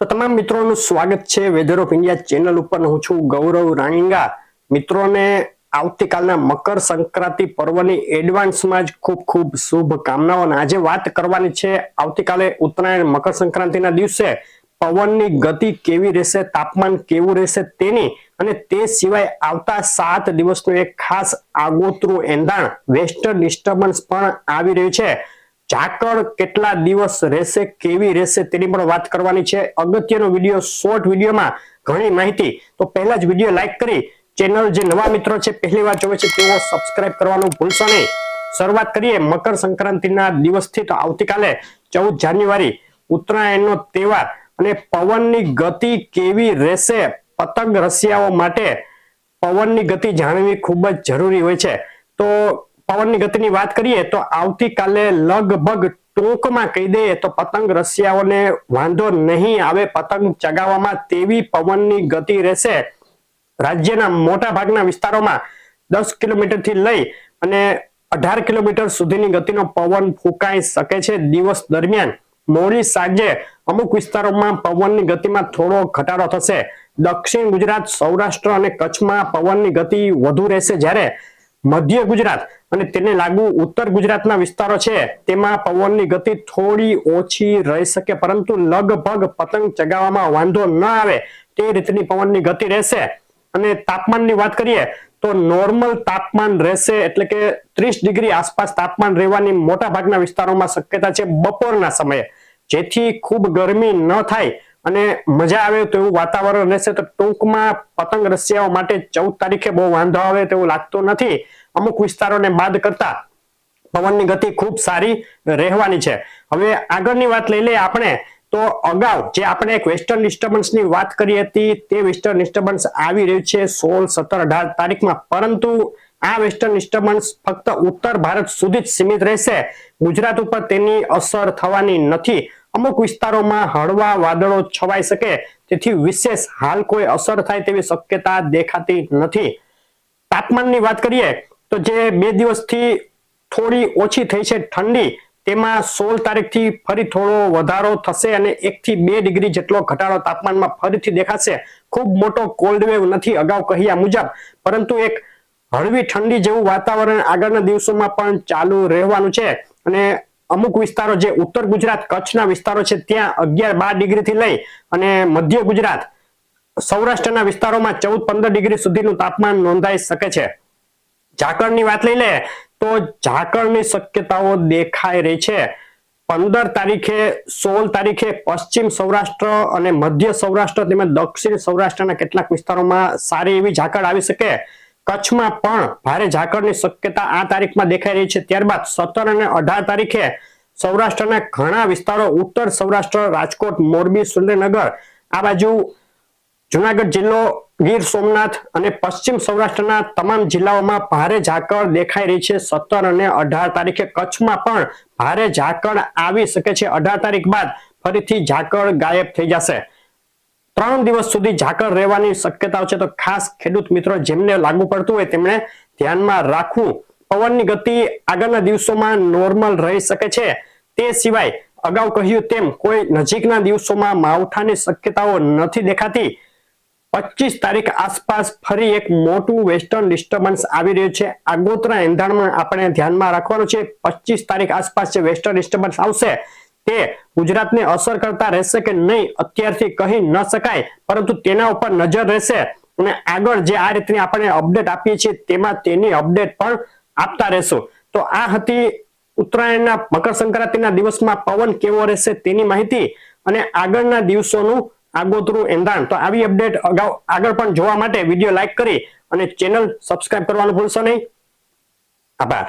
તો તમામ મિત્રોનું સ્વાગત છે વેધર ઓફ ઇન્ડિયા ચેનલ ઉપર. હું છું ગૌરવ રાણીંગા. મિત્રોને આવતીકાલના મકર સંક્રાંતિ પર્વની એડવાન્સમાં જ ખૂબ ખૂબ શુભકામનાઓ આજે વાત કરવાની છે આવતીકાલે ઉત્તરાયણ મકર સંક્રાંતિના દિવસે. પવનની ગતિ કેવી રહેશે, તાપમાન કેવું રહેશે તેની અને તે સિવાય આવતા સાત દિવસનું એક ખાસ આગોતરું એંધાણ વેસ્ટર્ન ડિસ્ટર્બન્સ પણ આવી રહ્યું છે. ઝાકળ કેટલા દિવસ રહેશે, કેવી રહેશે તેની પણ વાત કરવાની છે. અગત્યનો વીડિયો, શોર્ટ વિડીયોમાં ઘણી માહિતી. તો પહેલા જ વીડિયો લાઈક કરી, ચેનલ જે નવા મિત્રો છે, પહેલી વાર જોવે છે, તેઓ સબસ્ક્રાઇબ કરવાનું ભૂલશો નહીં. શરૂઆત કરીએ મકર સંક્રાંતિના દિવસથી. તો આવતીકાલે ચૌદ જાન્યુઆરી, ઉત્તરાયણનો તહેવાર અને પવનની ગતિ કેવી રહેશે, પતંગ રસિયાઓ માટે પવનની ગતિ જાણવી ખૂબ જ જરૂરી હોય છે. તો પવનની ગતિની વાત કરીએ તો આવતીકાલે લગભગ ટૂંકમાં કહી દઈએ તો પતંગ રસિયાઓને વાંધો નહીં આવે. પતંગ ચગાવવામાં તેવી પવનની ગતિ રહેશે. રાજ્યના મોટા ભાગના વિસ્તારોમાં દસ કિલોમીટરથી લઈ અને અઢાર કિલોમીટર સુધીની ગતિનો પવન ફૂંકાઈ શકે છે દિવસ દરમિયાન. મોડી સાંજે અમુક વિસ્તારોમાં પવનની ગતિમાં થોડો ઘટાડો થશે. દક્ષિણ ગુજરાત, સૌરાષ્ટ્ર અને કચ્છમાં પવનની ગતિ વધુ રહેશે જ્યારે મધ્ય ગુજરાત અને તેને લાગુ ઉત્તર ગુજરાતના વિસ્તારો છે. તેમાં પવનની ગતિ થોડી ઓછી રહી શકે, પરંતુ લગભગ પતંગ ચગાવવામાં વાંધો ન આવે તે રીતની પવનની ગતિ રહેશે. અને તાપમાનની વાત કરીએ તો નોર્મલ તાપમાન રહેશે એટલે કે ત્રીસ ડિગ્રી આસપાસ તાપમાન રહેવાની મોટા ભાગના વિસ્તારોમાં શક્યતા છે બપોરના સમયે, જેથી ખૂબ ગરમી ન થાય. અને મજા આવે તો એવું વાતાવરણ રહેશે તો ટૂંકમાં પતંગ રસિયાઓ માટે ચૌદ તારીખે બહુ વાંધો આવે તેવું લાગતું નથી. અમુક વિસ્તારોને બાદ કરતા પવનની ગતિ ખૂબ સારી રહેવાની છે. હવે આગળની વાત લઈ લઈએ આપણે. તો અગાઉ જે આપણે એક વેસ્ટર્ન ડિસ્ટર્બન્સની વાત કરી હતી તે વેસ્ટર્ન ડિસ્ટર્બન્સ આવી રહ્યું છે સોળ સત્તર અઢાર તારીખમાં. પરંતુ આ વેસ્ટર્ન ડિસ્ટર્બન્સ ફક્ત ઉત્તર ભારત સુધી જ સીમિત રહેશે. ગુજરાત ઉપર તેની અસર થવાની નથી. અમુક વિસ્તારોમાં હળવા વાદળો છવાઈ શકે, તેથી વિશેષ હાલ કોઈ અસર થાય તેવી શક્યતા દેખાતી નથી. તાપમાનની વાત કરીએ, તો જે બે દિવસથી થોડી ઓછી થઈ છે ઠંડી, તેમાં સોળ તારીખથી ફરી થોડો વધારો થશે અને એકથી બે ડિગ્રી જેટલો ઘટાડો તાપમાનમાં ફરીથી દેખાશે. ખૂબ મોટો કોલ્ડ વેવ નથી અગાઉ કહ્યા મુજબ, પરંતુ એક હળવી ઠંડી જેવું વાતાવરણ આગળના દિવસોમાં પણ ચાલુ રહેવાનું છે. અને અમુક વિસ્તારો જે ઉત્તર ગુજરાત કચ્છના વિસ્તારો છે, ત્યાં અગિયાર બાર ડિગ્રીથી લઈ અને મધ્ય ગુજરાત, સૌરાષ્ટ્રના વિસ્તારોમાં ચૌદ પંદર ડિગ્રી સુધીનું તાપમાન નોંધાઈ શકે છે. ઝાકળની વાત લઈ લે, તો ઝાકળની શક્યતાઓ દેખાઈ રહી છે. પંદર તારીખે, સોળ તારીખે પશ્ચિમ સૌરાષ્ટ્ર અને મધ્ય સૌરાષ્ટ્ર તેમજ દક્ષિણ સૌરાષ્ટ્રના કેટલાક વિસ્તારોમાં સારી એવી ઝાકળ આવી શકે. કચ્છમાં પણ ભારે ઝાકળની શક્યતા આ તારીખમાં દેખાઈ રહી છે. ત્યારબાદ સત્તર અને અઢાર તારીખે સૌરાષ્ટ્રના ઘણા વિસ્તારો, ઉત્તર સૌરાષ્ટ્ર, રાજકોટ, મોરબી, સુરેન્દ્રનગર, આ બાજુ જુનાગઢ જિલ્લો, ગીર સોમનાથ અને પશ્ચિમ સૌરાષ્ટ્રના તમામ જિલ્લાઓમાં ભારે ઝાકળ દેખાઈ રહી છે. સત્તર અને અઢાર તારીખે કચ્છમાં પણ ભારે ઝાકળ આવી શકે છે. અઢાર તારીખ બાદ ફરીથી ઝાકળ ગાયબ થઈ જશે. ત્રણ દિવસ સુધી ઝાકળ રહેવાની શક્યતા છે તો ખાસ ખેડૂત મિત્રો જેમને લાગુ પડતું હોય તેમણે ધ્યાનમાં રાખવું. પવનની ગતિ આગળના દિવસોમાં નોર્મલ રહી શકે છે. તે સિવાય અગાઉ કહ્યું તેમ કોઈ નજીકના દિવસોમાં માવઠાની શક્યતાઓ નથી દેખાતી. પચીસ તારીખ આસપાસ ફરી એક મોટું વેસ્ટર્ન ડિસ્ટર્બન્સ આવી રહ્યું છે. આગોતરા એંધાણમાં આપણે ધ્યાનમાં રાખવાનું છે. પચીસ તારીખ આસપાસ જે વેસ્ટર્ન ડિસ્ટર્બન્સ આવશે તે ગુજરાતને અસર કરતા રહેશે કે નહીં, અત્યારથી કહી ન શકાય. પરંતુ તેના ઉપર નજર રહેશે અને આગળ જે આ રીતની આપણે અપડેટ આપીએ છીએ તેમાં તેની અપડેટ પણ આપતા રહેશું. તો આ હતી ઉત્તરાયણના મકર સંક્રાંતિના દિવસમાં પવન કેવો રહેશે તેની માહિતી અને આગળના દિવસોનું આગોતરું એંધાણ. તો આવી અપડેટ અગાઉ આગળ પણ જોવા માટે વીડિયો લાઈક કરી અને ચેનલ સબસ્ક્રાઇબ કરવાનું ભૂલશો નહીં. આભાર.